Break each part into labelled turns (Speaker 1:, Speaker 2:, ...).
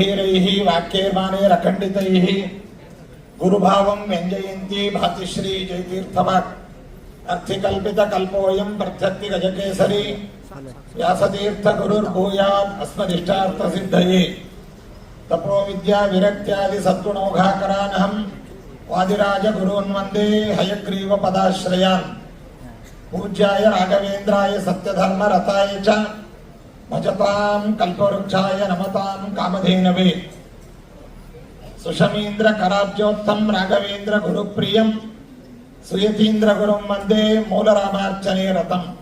Speaker 1: हीरैः वाक्यैर्मानैरखण्डितैः गुरुभावं व्यञ्जयन्ती भातिश्री जयतीर्थवाक् अर्थिकल्पितकल्पोऽयं अस्मदिष्टार्थसिद्धये। तपो विद्या विरक्त्यादि सद्गुणौघाकरानहं वादिराजगुरून् वंदे हयग्रीवपदाश्रयान् पूज्याय राघवेन्द्राय सत्यधर्मरताय च। భజతాం కల్పవృక్షాయ నమతాం కామధేనవే. సుషమీంద్ర కరాబ్జోత్తం రాఘవేంద్ర గురుప్రియం. సుయతీంద్ర గురుం వందే మూలరామార్చనే రథం.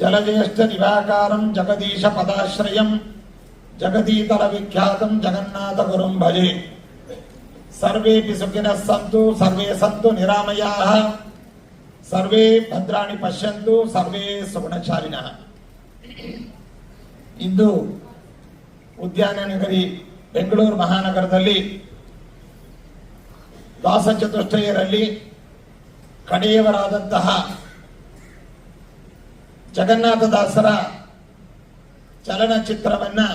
Speaker 1: జలజేష్ట దివాకారం జగదీశ పదాశ్రయం. జగదీతల విఖ్యాతం జగన్నాథ గురుం భజే. సర్వేపి సుఖిన సంతు సర్వే సంతు నిరామయాః. Survey భద్రాణి పశ్యంతు survey సుగుణశాలినః. ಇಂದು ಉದ್ಯಾನ ನಗರಿ ಬೆಂಗಳೂರು ಮಹಾನಗರದಲ್ಲಿ ದಾಸ ಚತುಷ್ಟಯರಲ್ಲಿ ಕಡೆಯವರಾದಂತಹ ಜಗನ್ನಾಥದಾಸರ ಚಲನಚಿತ್ರವನ್ನು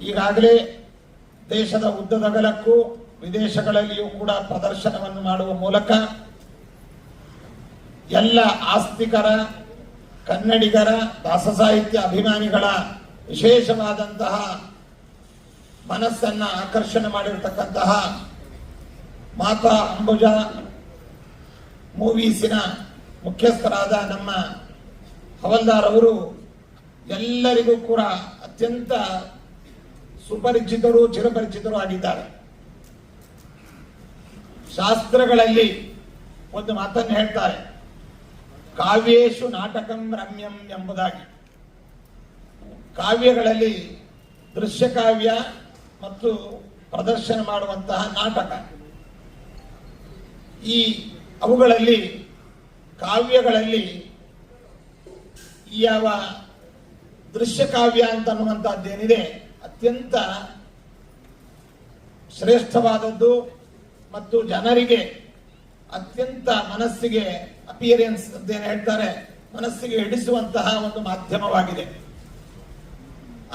Speaker 1: ಈಗಾಗಲೇ ದೇಶದ ಉದ್ದದಗಲಕ್ಕೂ ವಿದೇಶಗಳಲ್ಲಿಯೂ ಕೂಡ ಪ್ರದರ್ಶನವನ್ನು ಮಾಡುವ ಮೂಲಕ ಎಲ್ಲ ಆಸ್ತಿಕರ ಕನ್ನಡಿಗರ ದಾಸ ಸಾಹಿತ್ಯ ಅಭಿಮಾನಿಗಳ ವಿಶೇಷವಾದಂತಹ ಮನಸ್ಸನ್ನ ಆಕರ್ಷಣೆ ಮಾಡಿರತಕ್ಕಂತಹ ಮಾತಾ ಅಂಬುಜ ಮೂವೀಸಿನ ಮುಖ್ಯಸ್ಥರಾದ ನಮ್ಮ ಹವಲ್ದಾರ್ ಅವರು ಎಲ್ಲರಿಗೂ ಕೂಡ ಅತ್ಯಂತ ಸುಪರಿಚಿತರು, ಚಿರಪರಿಚಿತರು ಆಗಿದ್ದಾರೆ. ಶಾಸ್ತ್ರಗಳಲ್ಲಿ ಒಂದು ಮಾತನ್ನು ಹೇಳ್ತಾರೆ. ಕಾವ್ಯೇಶು ನಾಟಕಂ ರಮ್ಯಂ ಎಂಬುದಾಗಿ. ಕಾವ್ಯಗಳಲ್ಲಿ ದೃಶ್ಯ ಕಾವ್ಯ ಮತ್ತು ಪ್ರದರ್ಶನ ಮಾಡುವಂತಹ ನಾಟಕ. ಈ ಅವುಗಳಲ್ಲಿ, ಕಾವ್ಯಗಳಲ್ಲಿ ಯಾವ ದೃಶ್ಯ ಕಾವ್ಯ ಅಂತ ಅನ್ನುವಂಥದ್ದೇನಿದೆ ಅತ್ಯಂತ ಶ್ರೇಷ್ಠವಾದದ್ದು ಮತ್ತು ಜನರಿಗೆ ಅತ್ಯಂತ ಮನಸ್ಸಿಗೆ ಅಪಿಯರೆನ್ಸ್ ಅಂತ ಏನು ಹೇಳ್ತಾರೆ, ಮನಸ್ಸಿಗೆ ಹಿಡಿಸುವಂತಹ ಒಂದು ಮಾಧ್ಯಮವಾಗಿದೆ.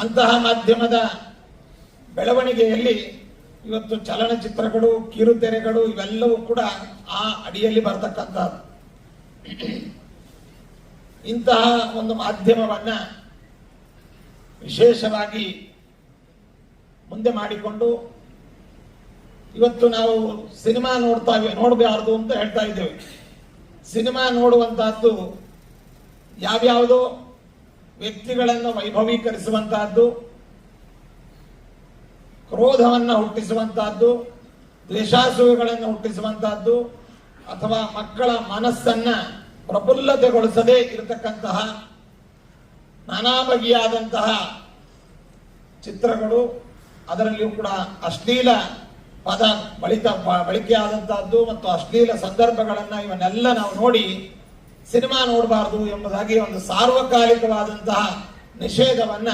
Speaker 1: ಅಂತಹ ಮಾಧ್ಯಮದ ಬೆಳವಣಿಗೆಯಲ್ಲಿ ಇವತ್ತು ಚಲನಚಿತ್ರಗಳು, ಕಿರುತೆರೆಗಳು ಇವೆಲ್ಲವೂ ಕೂಡ ಆ ಅಡಿಯಲ್ಲಿ ಬರ್ತಕ್ಕಂಥದ್ದು ಇಂತಹ ಒಂದು ಮಾಧ್ಯಮವನ್ನ ವಿಶೇಷವಾಗಿ ಮುಂದೆ ಮಾಡಿಕೊಂಡು ಇವತ್ತು ನಾವು ಸಿನಿಮಾ ನೋಡ್ತಾ ನೋಡಬಾರ್ದು ಅಂತ ಹೇಳ್ತಾ ಇದ್ದೇವೆ. ಸಿನಿಮಾ ನೋಡುವಂತಹದ್ದು ಯಾವ್ಯಾವುದೋ ವ್ಯಕ್ತಿಗಳನ್ನು ವೈಭವೀಕರಿಸುವಂತಹದ್ದು, ಕ್ರೋಧವನ್ನು ಹುಟ್ಟಿಸುವಂತಹದ್ದು, ದ್ವೇಷಾಸೂಯಗಳನ್ನು ಹುಟ್ಟಿಸುವಂತಹದ್ದು, ಅಥವಾ ಮಕ್ಕಳ ಮನಸ್ಸನ್ನ ಪ್ರಫುಲ್ಲತೆಗೊಳಿಸದೇ ಇರತಕ್ಕಂತಹ ನಾನಾ ಬಗೆಯಾದಂತಹ ಚಿತ್ರಗಳು, ಅದರಲ್ಲಿಯೂ ಕೂಡ ಅಶ್ಲೀಲ ಪದ ಬಳಿಕ ಬಳಕೆಯಾದಂತಹದ್ದು ಮತ್ತು ಅಶ್ಲೀಲ ಸಂದರ್ಭಗಳನ್ನ ಇವನ್ನೆಲ್ಲ ನಾವು ನೋಡಿ ಸಿನಿಮಾ ನೋಡಬಾರದು ಎಂಬುದಾಗಿ ಒಂದು ಸಾರ್ವಕಾಲಿಕವಾದಂತಹ ನಿಷೇಧವನ್ನ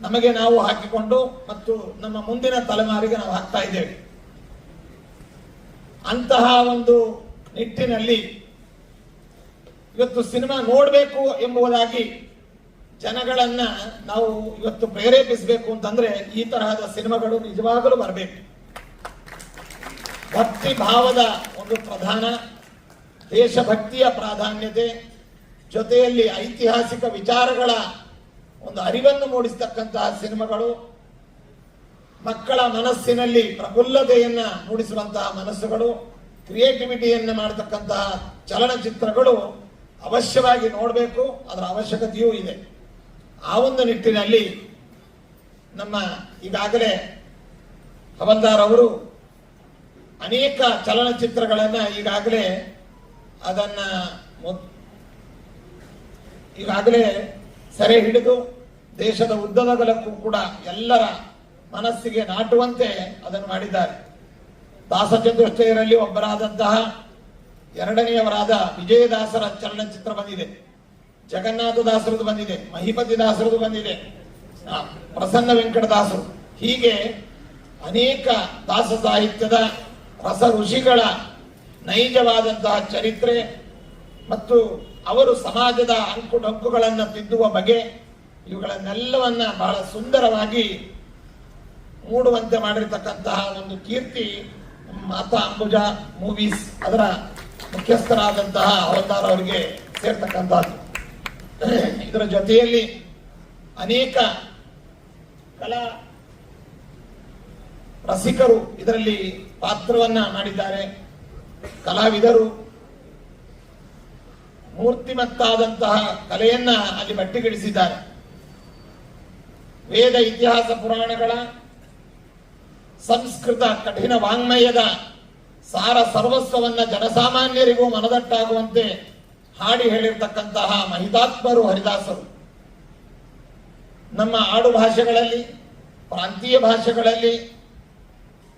Speaker 1: ನಮಗೆ ನಾವು ಹಾಕಿಕೊಂಡು ಮತ್ತು ನಮ್ಮ ಮುಂದಿನ ತಲೆಮಾರಿಗೆ ನಾವು ಹಾಕ್ತಾ ಇದ್ದೇವೆ. ಅಂತಹ ಒಂದು ನಿಟ್ಟಿನಲ್ಲಿ ಇವತ್ತು ಸಿನಿಮಾ ನೋಡಬೇಕು ಎಂಬುದಾಗಿ ಜನಗಳನ್ನ ನಾವು ಇವತ್ತು ಪ್ರೇರೇಪಿಸಬೇಕು ಅಂತಂದ್ರೆ ಈ ತರಹದ ಸಿನಿಮಾಗಳು ನಿಜವಾಗಲೂ ಬರಬೇಕು. ಭಕ್ತಿ ಭಾವದ ಒಂದು ಪ್ರಧಾನ, ದೇಶಭಕ್ತಿಯ ಪ್ರಾಧಾನ್ಯತೆ, ಜೊತೆಯಲ್ಲಿ ಐತಿಹಾಸಿಕ ವಿಚಾರಗಳ ಒಂದು ಅರಿವನ್ನು ಮೂಡಿಸತಕ್ಕಂತಹ ಸಿನಿಮಾಗಳು, ಮಕ್ಕಳ ಮನಸ್ಸಿನಲ್ಲಿ ಪ್ರಫುಲ್ಲತೆಯನ್ನ ಮೂಡಿಸುವಂತಹ ಮನಸ್ಸುಗಳು, ಕ್ರಿಯೇಟಿವಿಟಿಯನ್ನು ಮಾಡತಕ್ಕಂತಹ ಚಲನಚಿತ್ರಗಳು ಅವಶ್ಯವಾಗಿ ನೋಡಬೇಕು, ಅದರ ಅವಶ್ಯಕತೆಯೂ ಇದೆ. ಆ ಒಂದು ನಿಟ್ಟಿನಲ್ಲಿ ನಮ್ಮ ಈಗಾಗಲೇ ಹವಲ್ದಾರ್ ಅವರು ಅನೇಕ ಚಲನಚಿತ್ರಗಳನ್ನು ಈಗಾಗಲೇ ಅದನ್ನ ಈಗಾಗಲೇ ಸೆರೆ ಹಿಡಿದು ದೇಶದ ಉದ್ದದಗಲಕ್ಕೂ ಕೂಡ ಎಲ್ಲರ ಮನಸ್ಸಿಗೆ ನಾಟುವಂತೆ ಅದನ್ನು ಮಾಡಿದ್ದಾರೆ. ದಾಸಚತುಷ್ಟಯರಲ್ಲಿ ಒಬ್ಬರಾದಂತಹ ಎರಡನೆಯವರಾದ ವಿಜಯದಾಸರ ಚಲನಚಿತ್ರ ಬಂದಿದೆ. ಜಗನ್ನಾಥ ದಾಸರದು ಬಂದಿದೆ, ಮಹಿಪತಿ ದಾಸರದು ಬಂದಿದೆ ಪ್ರಸನ್ನ ವೆಂಕಟ ದಾಸರು. ಹೀಗೆ ಅನೇಕ ದಾಸ ಸಾಹಿತ್ಯದ ರಸ ಋಷಿಗಳ ನೈಜವಾದಂತಹ ಚರಿತ್ರೆ ಮತ್ತು ಅವರು ಸಮಾಜದ ಅಂಕು ಡೊಂಕುಗಳನ್ನು ತಿದ್ದುವ ಬಗೆ ಇವುಗಳನ್ನೆಲ್ಲವನ್ನ ಬಹಳ ಸುಂದರವಾಗಿ ಮೂಡುವಂತೆ ಮಾಡಿರ್ತಕ್ಕಂತಹ ಒಂದು ಕೀರ್ತಿ ಮಾತಾ ಅಂಬುಜಾ ಮೂವೀಸ್ ಅದರ ಮುಖ್ಯಸ್ಥರಾದಂತಹ ಅವತಾರ ಅವರಿಗೆ ಸೇರ್ತಕ್ಕಂತಹದ್ದು ಇದರ ಜೊತೆಯಲ್ಲಿ ಅನೇಕ ಕಲಾ ರಸಿಕರು ಇದರಲ್ಲಿ ಪಾತ್ರವನ್ನ ಮಾಡಿದ್ದಾರೆ. ಕಲಾವಿದರು, ಮೂರ್ತಿಮತ್ತಾದಂತಹ ಕಲೆಯನ್ನ ಅಲ್ಲಿ ಬಟ್ಟಿಗಿಡಿಸಿದ್ದಾರೆ ವೇದ ಇತಿಹಾಸ ಪುರಾಣಗಳ ಸಂಸ್ಕೃತ ಕಠಿಣ ವಾಂಗ್ಮಯದ ಸಾರ ಸರ್ವಸ್ವವನ್ನ ಜನಸಾಮಾನ್ಯರಿಗೂ ಮನದಟ್ಟಾಗುವಂತೆ ಹಾಡಿ ಹೇಳಿರ್ತಕ್ಕಂತಹ ಮಹಿತಾತ್ಮರು ಹರಿದಾಸರು. ನಮ್ಮ ಆಡು ಭಾಷೆಗಳಲ್ಲಿ, ಪ್ರಾಂತೀಯ ಭಾಷೆಗಳಲ್ಲಿ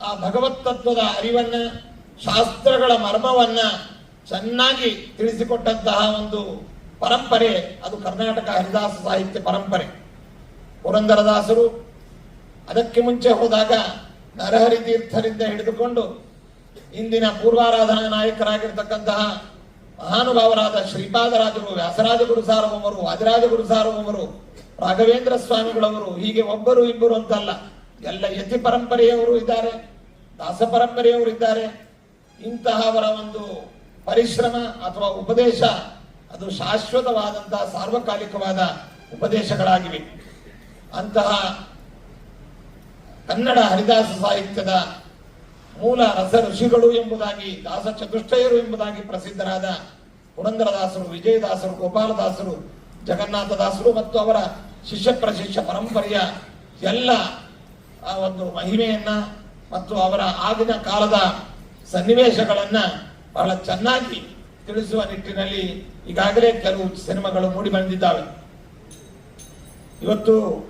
Speaker 1: ಆ ಭಗವತ್ ತತ್ವದ ಅರಿವನ್ನ, ಶಾಸ್ತ್ರಗಳ ಮರ್ಮವನ್ನ ಚೆನ್ನಾಗಿ ತಿಳಿಸಿಕೊಟ್ಟಂತಹ ಒಂದು ಪರಂಪರೆ, ಅದು ಕರ್ನಾಟಕ ಹರಿದಾಸ ಸಾಹಿತ್ಯ ಪರಂಪರೆ. ಪುರಂದರದಾಸರು ಅದಕ್ಕೆ ಮುಂಚೆ ಹೋದಾಗ ನರಹರಿ ತೀರ್ಥರಿಂದ ಹಿಡಿದುಕೊಂಡು ಇಂದಿನ ಪೂರ್ವಾರಾಧನಾ ನಾಯಕರಾಗಿರ್ತಕ್ಕಂತಹ ಮಹಾನುಭಾವರಾದ ಶ್ರೀಪಾದರಾಜರು ವ್ಯಾಸರಾಜ ಗುರು ಸಾರ್ವಭೌಮರು ವಾದಿರಾಜ ಗುರು ಸಾರ್ವಭೌಮರು ರಾಘವೇಂದ್ರ ಸ್ವಾಮಿಗಳವರು, ಹೀಗೆ ಒಬ್ಬರು ಇಬ್ಬರು ಅಂತಲ್ಲ. ಎಲ್ಲ ಯತಿ ಪರಂಪರೆಯವರು ಇದ್ದಾರೆ, ದಾಸ ಪರಂಪರೆಯವರು ಇದ್ದಾರೆ. ಇಂತಹವರ ಒಂದು ಪರಿಶ್ರಮ ಅಥವಾ ಉಪದೇಶ, ಅದು ಶಾಶ್ವತವಾದಂತಹ ಸಾರ್ವಕಾಲಿಕವಾದ ಉಪದೇಶಗಳಾಗಿವೆ. ಅಂತಹ ಕನ್ನಡ ಹರಿದಾಸ ಸಾಹಿತ್ಯದ ಮೂಲ ರಸ ಋಷಿಗಳು ಎಂಬುದಾಗಿ ದಾಸ ಚತುಷ್ಟಯರು ಎಂಬುದಾಗಿ ಪ್ರಸಿದ್ಧರಾದ ಪುರಂದರದಾಸರು, ವಿಜಯದಾಸರು, ಗೋಪಾಲದಾಸರು, ಜಗನ್ನಾಥದಾಸರು ಮತ್ತು ಅವರ ಶಿಷ್ಯ ಪ್ರಶಿಷ್ಯ ಪರಂಪರೆಯ ಎಲ್ಲ, ಆ, ಒಂದು ಮಹಿಮೆಯನ್ನ ಮತ್ತು ಅವರ ಆಗಿನ ಕಾಲದ ಸನ್ನಿವೇಶಗಳನ್ನ ಬಹಳ ಚೆನ್ನಾಗಿ ತಿಳಿಸುವ ನಿಟ್ಟಿನಲ್ಲಿ ಈಗಾಗಲೇ ಕೆಲವು ಸಿನಿಮಾಗಳು ಮೂಡಿ ಬಂದಿದ್ದಾವೆ. ಇವತ್ತು,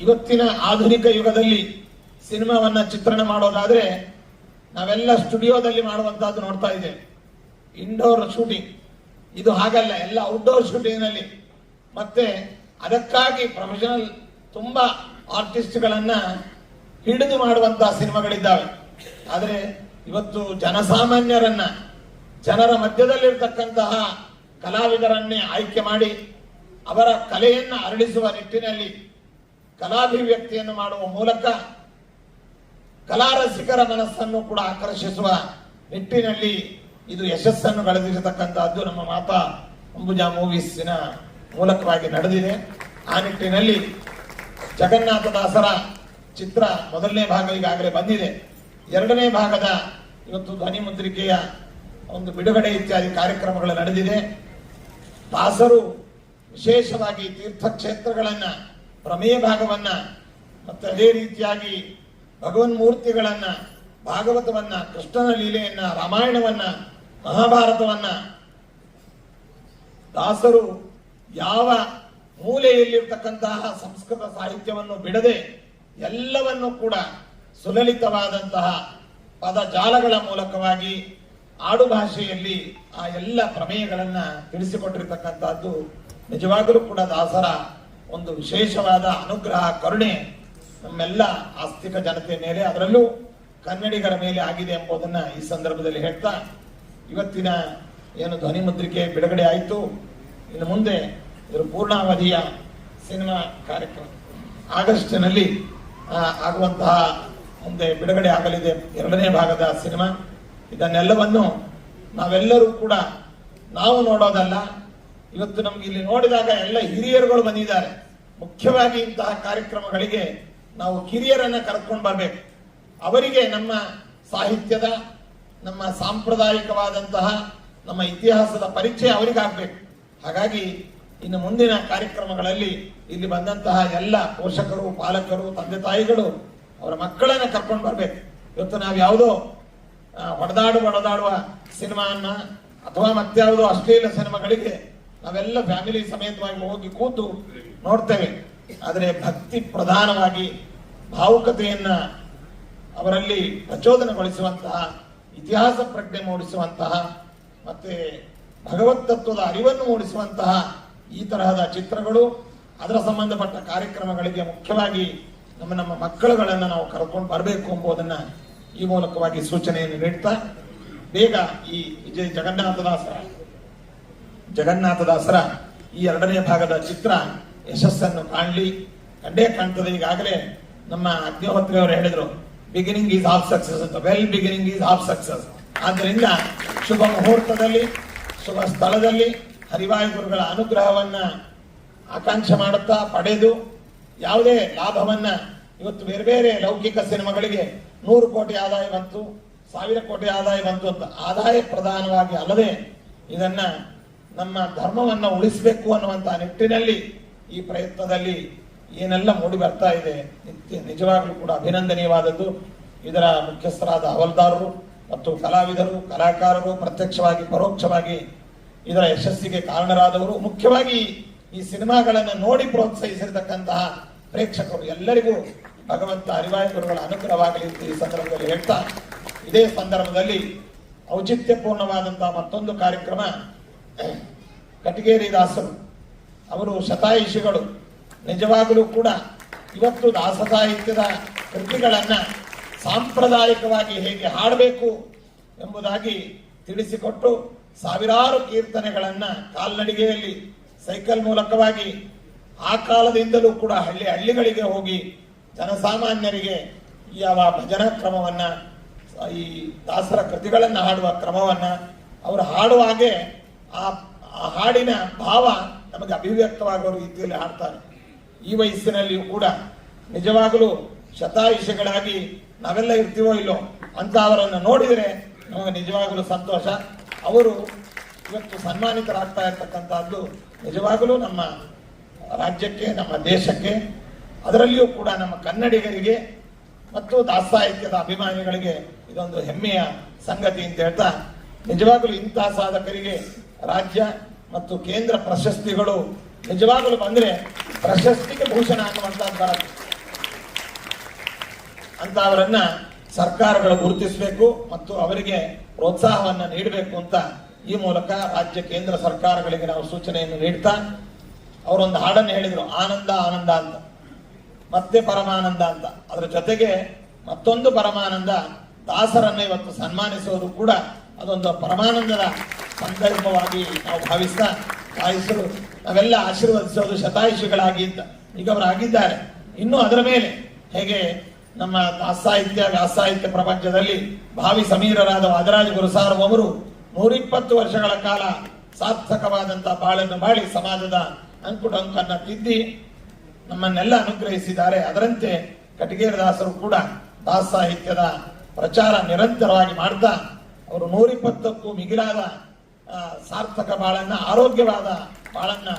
Speaker 1: ಇವತ್ತಿನ ಆಧುನಿಕ ಯುಗದಲ್ಲಿ ಸಿನಿಮಾವನ್ನ ಚಿತ್ರಣ ಮಾಡೋದಾದ್ರೆ ನಾವೆಲ್ಲ ಸ್ಟುಡಿಯೋದಲ್ಲಿ ಮಾಡುವಂತಹದ್ದು ನೋಡ್ತಾ ಇದ್ದೇವೆ. ಇಂಡೋರ್ ಶೂಟಿಂಗ್ ಇದು ಹಾಗಲ್ಲ, ಎಲ್ಲ ಔಟ್ಡೋರ್ ಶೂಟಿಂಗ್ನಲ್ಲಿ. ಮತ್ತೆ ಅದಕ್ಕಾಗಿ ಪ್ರೊಫೆಷನಲ್ ತುಂಬಾ ಆರ್ಟಿಸ್ಟ್ಗಳನ್ನ ಹಿಡಿದು ಮಾಡುವಂತಹ ಸಿನಿಮಾಗಳಿದ್ದಾವೆ. ಆದರೆ ಇವತ್ತು ಜನಸಾಮಾನ್ಯರನ್ನ, ಜನರ ಮಧ್ಯದಲ್ಲಿರ್ತಕ್ಕಂತಹ ಕಲಾವಿದರನ್ನೇ ಆಯ್ಕೆ ಮಾಡಿ ಅವರ ಕಲೆಯನ್ನು ಅರಳಿಸುವ ನಿಟ್ಟಿನಲ್ಲಿ ಕಲಾಭಿವ್ಯಕ್ತಿಯನ್ನು ಮಾಡುವ ಮೂಲಕ ಕಲಾರಸಿಕರ ಮನಸ್ಸನ್ನು ಕೂಡ ಆಕರ್ಷಿಸುವ ನಿಟ್ಟಿನಲ್ಲಿ ಇದು ಯಶಸ್ಸನ್ನು ಗಳಿಸಿರತಕ್ಕಂತಹದ್ದು ನಮ್ಮ ಮಾತಾ ಅಂಬುಜಾ ಮೂವೀಸಿನ ಮೂಲಕವಾಗಿ ನಡೆದಿದೆ. ಆ ನಿಟ್ಟಿನಲ್ಲಿ ಜಗನ್ನಾಥದಾಸರ ಚಿತ್ರ ಮೊದಲನೇ ಭಾಗ ಈಗಾಗಲೇ ಬಂದಿದೆ. ಎರಡನೇ ಭಾಗದ ಇವತ್ತು ಧ್ವನಿ ಮುದ್ರಿಕೆಯ ಒಂದು ಬಿಡುಗಡೆ ಇತ್ಯಾದಿ ಕಾರ್ಯಕ್ರಮಗಳು ನಡೆದಿದೆ. ದಾಸರು ವಿಶೇಷವಾಗಿ ತೀರ್ಥಕ್ಷೇತ್ರಗಳನ್ನ ಪ್ರಮೇಯ ಭಾಗವನ್ನ ಮತ್ತೆ ಅದೇ ರೀತಿಯಾಗಿ ಭಗವನ್ ಮೂರ್ತಿಗಳನ್ನ ಭಾಗವತವನ್ನ, ಕೃಷ್ಣನ ಲೀಲೆಯನ್ನ, ರಾಮಾಯಣವನ್ನ, ಮಹಾಭಾರತವನ್ನ ದಾಸರು ಯಾವ ಮೂಲೆಯಲ್ಲಿರ್ತಕ್ಕಂತಹ ಸಂಸ್ಕೃತ ಸಾಹಿತ್ಯವನ್ನು ಬಿಡದೆ ಎಲ್ಲವನ್ನು ಕೂಡ ಸುಲಲಿತವಾದಂತಹ ಪದಜಾಲಗಳ ಮೂಲಕವಾಗಿ ಆಡು ಭಾಷೆಯಲ್ಲಿ ಆ ಎಲ್ಲ ಪ್ರಮೇಯಗಳನ್ನ ತಿಳಿಸಿಕೊಟ್ಟಿರ್ತಕ್ಕಂಥದ್ದು ನಿಜವಾಗಲೂ ಕೂಡ ದಾಸರ ಒಂದು ವಿಶೇಷವಾದ ಅನುಗ್ರಹ, ಕರುಣೆ. ನಮ್ಮೆಲ್ಲ ಆಸ್ತಿಕ ಜನತೆ ಮೇಲೆ, ಅದರಲ್ಲೂ ಕನ್ನಡಿಗರ ಮೇಲೆ ಆಗಿದೆ ಎಂಬುದನ್ನ ಈ ಸಂದರ್ಭದಲ್ಲಿ ಹೇಳ್ತಾ, ಇವತ್ತಿನ ಏನು ಧ್ವನಿ ಮುದ್ರಿಕೆ ಬಿಡುಗಡೆ ಆಯಿತು. ಇನ್ನು ಮುಂದೆ ಇದರ ಪೂರ್ಣಾವಧಿಯ ಸಿನಿಮಾ ಕಾರ್ಯಕ್ರಮ, ಆಗಸ್ಟ್ನಲ್ಲಿ ಆಗುವಂತಹ ಮುಂದೆ ಬಿಡುಗಡೆ ಆಗಲಿದೆ. ಎರಡನೇ ಭಾಗದ ಸಿನಿಮಾ. ಇದನ್ನೆಲ್ಲವನ್ನು ನಾವೆಲ್ಲರೂ ಕೂಡ ನಾವು ನೋಡೋದಲ್ಲ. ಇವತ್ತು ನಮ್ಗೆ ಇಲ್ಲಿ ನೋಡಿದಾಗ ಎಲ್ಲ ಹಿರಿಯರುಗಳು ಬಂದಿದ್ದಾರೆ. ಮುಖ್ಯವಾಗಿ ಇಂತಹ ಕಾರ್ಯಕ್ರಮಗಳಿಗೆ ನಾವು ಕಿರಿಯರನ್ನ ಕರ್ಕೊಂಡು ಬರಬೇಕು. ಅವರಿಗೆ ನಮ್ಮ ಸಾಹಿತ್ಯದ, ನಮ್ಮ ಸಾಂಪ್ರದಾಯಿಕವಾದಂತಹ, ನಮ್ಮ ಇತಿಹಾಸದ ಪರಿಚಯ ಅವರಿಗಾಗಬೇಕು. ಹಾಗಾಗಿ ಇನ್ನು ಮುಂದಿನ ಕಾರ್ಯಕ್ರಮಗಳಲ್ಲಿ ಇಲ್ಲಿ ಬಂದಂತಹ ಎಲ್ಲ ಪೋಷಕರು, ಪಾಲಕರು, ತಂದೆ ತಾಯಿಗಳು, ಅವರ ಮಕ್ಕಳನ್ನ ಕರ್ಕೊಂಡು ಬರ್ಬೇಕು. ಇವತ್ತು ನಾವು ಯಾವುದೋ ಹೊಡೆದಾಡು ಹೊಡೆದಾಡುವ ಸಿನಿಮಾನ್ನ, ಅಥವಾ ಮತ್ಯಾವುದೋ ಅಶ್ಲೀಲ ಸಿನಿಮಾಗಳಿಗೆ ನಾವೆಲ್ಲ ಫ್ಯಾಮಿಲಿ ಸಮೇತವಾಗಿ ಹೋಗಿ ಕೂತು ನೋಡ್ತೇವೆ. ಆದರೆ ಭಕ್ತಿ ಪ್ರಧಾನವಾಗಿ ಭಾವುಕತೆಯನ್ನ ಅವರಲ್ಲಿ ಪ್ರಚೋದನೆಗೊಳಿಸುವಂತಹ, ಇತಿಹಾಸ ಪ್ರಜ್ಞೆ ಮೂಡಿಸುವಂತಹ, ಮತ್ತೆ ಭಗವತ್ ತತ್ವದ ಅರಿವನ್ನು ಮೂಡಿಸುವಂತಹ ಈ ತರಹದ ಚಿತ್ರಗಳು ಅದರ ಸಂಬಂಧಪಟ್ಟ ಕಾರ್ಯಕ್ರಮಗಳಿಗೆ ಮುಖ್ಯವಾಗಿ ನಮ್ಮ ನಮ್ಮ ಮಕ್ಕಳುಗಳನ್ನು ನಾವು ಕರ್ಕೊಂಡು ಬರಬೇಕು ಎಂಬುದನ್ನ ಈ ಮೂಲಕವಾಗಿ ಸೂಚನೆಯನ್ನು ನೀಡ್ತಾ, ಬೇಗ ಈ ವಿಜಯ ಜಗನ್ನಾಥದಾಸರ ಜಗನ್ನಾಥದಾಸರ ಈ ಎರಡನೇ ಭಾಗದ ಚಿತ್ರ ಯಶಸ್ಸನ್ನು ಕಾಣಲಿ. ಕಂಡೇ ಕಾಣ್ತದೆ ಈಗಾಗಲೇ. ನಮ್ಮ ಅಗ್ನಿಹೋತ್ರಿ ಅವರು ಹೇಳಿದ್ರು ಬಿಗಿನಿಂಗ್ ಈಸ್ ಆಫ್ ಸಕ್ಸಸ್ ಅಂತ. Well beginning is half success ಆದ್ದರಿಂದ ಶುಭ ಮುಹೂರ್ತದಲ್ಲಿ, ಶುಭ ಸ್ಥಳದಲ್ಲಿ ಹರಿವಾಯು ಗುರುಗಳ ಅನುಗ್ರಹವನ್ನ ಆಕಾಂಕ್ಷೆ ಮಾಡುತ್ತಾ ಪಡೆದು ಯಾವುದೇ ಲಾಭವನ್ನ ಇವತ್ತು ಬೇರೆ ಬೇರೆ ಲೌಕಿಕ ಸಿನಿಮಾಗಳಿಗೆ ನೂರು ಕೋಟಿ ಆದಾಯ ಬಂತು, ಸಾವಿರ ಕೋಟಿ ಆದಾಯ ಬಂತು ಅಂತ. ಆದಾಯ ಪ್ರಧಾನವಾಗಿ ಅಲ್ಲದೆ ಇದನ್ನ ನಮ್ಮ ಧರ್ಮವನ್ನ ಉಳಿಸಬೇಕು ಅನ್ನುವಂತಹ ನಿಟ್ಟಿನಲ್ಲಿ ಈ ಪ್ರಯತ್ನದಲ್ಲಿ ಏನೆಲ್ಲ ಮೂಡಿ ಬರ್ತಾ ಇದೆ ನಿಜವಾಗ್ಲೂ ಕೂಡ ಅಭಿನಂದನೀಯವಾದದ್ದು. ಇದರ ಮುಖ್ಯಸ್ಥರಾದ ಹವಲ್ದಾರರು ಮತ್ತು ಕಲಾವಿದರು, ಕಲಾಕಾರರು ಪ್ರತ್ಯಕ್ಷವಾಗಿ, ಪರೋಕ್ಷವಾಗಿ ಇದರ ಯಶಸ್ಸಿಗೆ ಕಾರಣರಾದವರು. ಮುಖ್ಯವಾಗಿ ಈ ಸಿನಿಮಾಗಳನ್ನು ನೋಡಿ ಪ್ರೋತ್ಸಾಹಿಸಿರತಕ್ಕಂತಹ ಪ್ರೇಕ್ಷಕರು ಎಲ್ಲರಿಗೂ ಭಗವಂತ ಅರಿವಾಯ ಗುರುಗಳ ಅನುಗ್ರಹವಾಗಲಿ ಅಂತ ಈ ಸಂದರ್ಭದಲ್ಲಿ ಹೇಳ್ತಾ, ಇದೇ ಸಂದರ್ಭದಲ್ಲಿ ಔಚಿತ್ಯಪೂರ್ಣವಾದಂತಹ ಮತ್ತೊಂದು ಕಾರ್ಯಕ್ರಮ ಕಟಗೇರಿ ದಾಸರು ಅವರು ಶತಾಯುಷಿಗಳು. ನಿಜವಾಗಲೂ ಕೂಡ ಇವತ್ತು ದಾಸ ಸಾಹಿತ್ಯದ ಕೃತಿಗಳನ್ನ ಸಾಂಪ್ರದಾಯಿಕವಾಗಿ ಹೇಗೆ ಹಾಡಬೇಕು ಎಂಬುದಾಗಿ ತಿಳಿಸಿಕೊಟ್ಟು ಸಾವಿರಾರು ಕೀರ್ತನೆಗಳನ್ನ ಕಾಲ್ನಡಿಗೆಯಲ್ಲಿ ಸೈಕಲ್ ಮೂಲಕವಾಗಿ ಆ ಕಾಲದಿಂದಲೂ ಕೂಡ ಹಳ್ಳಿ ಹಳ್ಳಿಗಳಿಗೆ ಹೋಗಿ ಜನಸಾಮಾನ್ಯರಿಗೆ ಯಾವ ಭಜನಾ ಕ್ರಮವನ್ನ, ಈ ದಾಸರ ಕೃತಿಗಳನ್ನ ಹಾಡುವ ಕ್ರಮವನ್ನ ಅವರು ಹಾಡುವಾಗೆ ಆ ಹಾಡಿನ ಭಾವ ನಮಗೆ ಅಭಿವ್ಯಕ್ತವಾಗುವ ರೀತಿಯಲ್ಲಿ ಹಾಡ್ತಾರೆ. ಈ ವಯಸ್ಸಿನಲ್ಲಿಯೂ ಕೂಡ ನಿಜವಾಗಲೂ ಶತಾಯುಷಗಳಾಗಿ ನಾವೆಲ್ಲ ಇರ್ತೀವೋ ಇಲ್ಲೋ ಅಂತ ಅವರನ್ನು ನೋಡಿದರೆ ನಮಗೆ ನಿಜವಾಗಲೂ ಸಂತೋಷ. ಅವರು ಇವತ್ತು ಸನ್ಮಾನಿತರಾಗ್ತಾ ಇರ್ತಕ್ಕಂಥದ್ದು ನಿಜವಾಗಲೂ ನಮ್ಮ ರಾಜ್ಯಕ್ಕೆ, ನಮ್ಮ ದೇಶಕ್ಕೆ, ಅದರಲ್ಲಿಯೂ ಕೂಡ ನಮ್ಮ ಕನ್ನಡಿಗರಿಗೆ ಮತ್ತು ದಾಸಾಹಿತ್ಯದ ಅಭಿಮಾನಿಗಳಿಗೆ ಇದೊಂದು ಹೆಮ್ಮೆಯ ಸಂಗತಿ ಅಂತ ಹೇಳ್ತಾ, ನಿಜವಾಗಲೂ ಇಂತಹ ಸಾಧಕರಿಗೆ ರಾಜ್ಯ ಮತ್ತು ಕೇಂದ್ರ ಪ್ರಶಸ್ತಿಗಳು ನಿಜವಾಗಲೂ ಬಂದರೆ ಪ್ರಶಸ್ತಿಗೆ ಭೂಷಣ ಅನ್ನುವಂಥದ್ದು ಅಂತ ಅವರನ್ನ ಸರ್ಕಾರಗಳು ಗುರುತಿಸಬೇಕು ಮತ್ತು ಅವರಿಗೆ ಪ್ರೋತ್ಸಾಹವನ್ನು ನೀಡಬೇಕು ಅಂತ ಈ ಮೂಲಕ ರಾಜ್ಯ ಕೇಂದ್ರ ಸರ್ಕಾರಗಳಿಗೆ ನಾವು ಸೂಚನೆಯನ್ನು ನೀಡ್ತಾ, ಅವರೊಂದು ಹಾಡನ್ನು ಹೇಳಿದರು, ಆನಂದ ಆನಂದ ಅಂತ. ಮತ್ತೆ ಪರಮಾನಂದ ಅಂತ. ಅದರ ಜೊತೆಗೆ ಮತ್ತೊಂದು ಪರಮಾನಂದ, ದಾಸರನ್ನ ಇವತ್ತು ಸನ್ಮಾನಿಸುವುದು ಕೂಡ ಅದೊಂದು ಪರಮಾನಂದದ ಸಂದರ್ಭವಾಗಿ ನಾವು ಭಾವಿಸ್ತಾ, ಭಾವಿಸಲು ನಾವೆಲ್ಲ ಆಶೀರ್ವದಿಸೋದು ಶತಾಯುಷಿಗಳಾಗಿ ಅಂತ. ಈಗ ಅವರು ಆಗಿದ್ದಾರೆ. ಇನ್ನು ಅದರ ಮೇಲೆ ಹೇಗೆ ನಮ್ಮ ದಾಸಾಹಿತ್ಯ, ವ್ಯಾಸಾಹಿತ್ಯ ಪ್ರಪಂಚದಲ್ಲಿ ಭಾವಿ ಸಮೀರರಾದ ವಾದರಾಜ ಗುರುಸಾರ್ವವರು ನೂರಿಪ್ಪತ್ತು ವರ್ಷಗಳ ಕಾಲ ಸಾರ್ಥಕವಾದಂತಹ ಬಾಳನ್ನು ಬಾಳಿ ಸಮಾಜದ ಅಂಕುಡೊಂಕನ್ನ ತಿದ್ದಿ ನಮ್ಮನ್ನೆಲ್ಲ ಅನುಗ್ರಹಿಸಿದ್ದಾರೆ. ಅದರಂತೆ ಕಟಿಗೇರದಾಸರು ಕೂಡ ದಾಸ ಸಾಹಿತ್ಯದ ಪ್ರಚಾರ ನಿರಂತರವಾಗಿ ಮಾಡ್ತಾ, ಅವರು ನೂರಿಪ್ಪತ್ತಕ್ಕೂ ಮಿಗಿಲಾದ ಸಾರ್ಥಕ ಬಾಳನ್ನ, ಆರೋಗ್ಯವಾದ ಬಾಳನ್ನ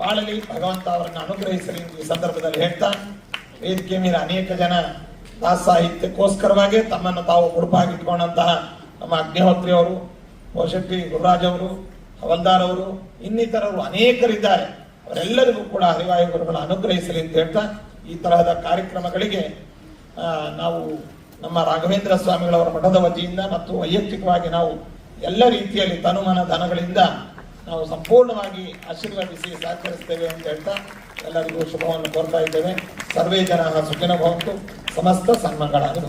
Speaker 1: ಬಾಳಲಿ ಭಗವಂತ ಅವರನ್ನು ಅನುಗ್ರಹಿಸಲಿ ಈ ಸಂದರ್ಭದಲ್ಲಿ ಹೇಳ್ತಾ, ವೇದಿಕೆ ಮೇಲೆ ಅನೇಕ ಜನ ದಾಸ ಸಾಹಿತ್ಯಕ್ಕೋಸ್ಕರವಾಗಿ ತಮ್ಮನ್ನು ತಾವು ಮುಡುಪಾಗಿಟ್ಕೊಂಡಂತಹ ನಮ್ಮ ಅಗ್ನಿಹೋತ್ರಿ ಅವರು ಕೋಶೆಟ್ಟಿ ಗುರುರಾಜ್ ಅವರು, ಹವಲ್ದಾರ್ ಅವರು, ಇನ್ನಿತರರು ಅನೇಕರಿದ್ದಾರೆ. ಅವರೆಲ್ಲರಿಗೂ ಕೂಡ ಹರಿವಾಯು ಗುರುಗಳು ಅನುಗ್ರಹಿಸಲಿ ಅಂತ ಹೇಳ್ತಾ, ಈ ತರಹದ ಕಾರ್ಯಕ್ರಮಗಳಿಗೆ ನಾವು ನಮ್ಮ ರಾಘವೇಂದ್ರ ಸ್ವಾಮಿಗಳವರ ಮಠದ ವತಿಯಿಂದ ಮತ್ತು ವೈಯಕ್ತಿಕವಾಗಿ ನಾವು ಎಲ್ಲ ರೀತಿಯಲ್ಲಿ ತನುಮನ ಧನಗಳಿಂದ ನಾವು ಸಂಪೂರ್ಣವಾಗಿ ಆಶೀರ್ವಾದಿಸಿ ಸಹಕರಿಸ್ತೇವೆ ಅಂತ ಹೇಳ್ತಾ ಎಲ್ಲರಿಗೂ ಶುಭವನ್ನು ಕೋರ್ತಾ ಇದ್ದೇವೆ. ಸರ್ವೇ ಜನ ಸುಖಿನ ಭವಂತು. ಸಮಸ್ತ ಸನ್ಮಂಗಳಾಗಿ